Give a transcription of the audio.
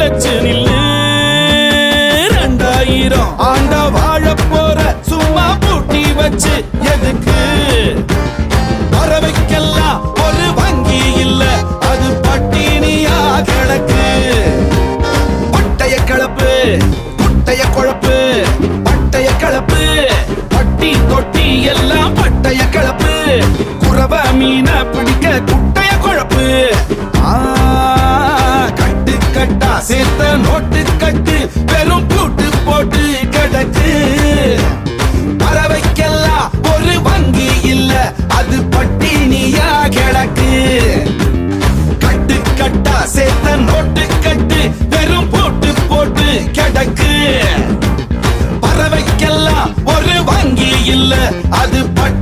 இழைச்சு நில்லு. ரெண்டாயிரம் ஆண்டா வாழ போற சும்மா பூட்டி வச்சு எதுக்கு? பறவைக்கெல்லாம் ஒரு வங்கி இல்ல. அது பட்டினியா கிடக்கு. பட்டைய கிளப்பு குட்டைய குழப்பு. சேர்த்த நோட்டு கட்டு வெறும் பூட்டு போட்டு கிடக்கு. பறவைக்கெல்லாம் ஒரு வங்கி இல்ல அது பட்டினியா கிடக்கு. கட்டு கட்டா சேர்த்த நோட்டு கட்டு வெறும் போட்டு போட்டு கிடக்கு. பறவைக்கெல்லாம் ஒரு வங்கி இல்ல அது பட்டி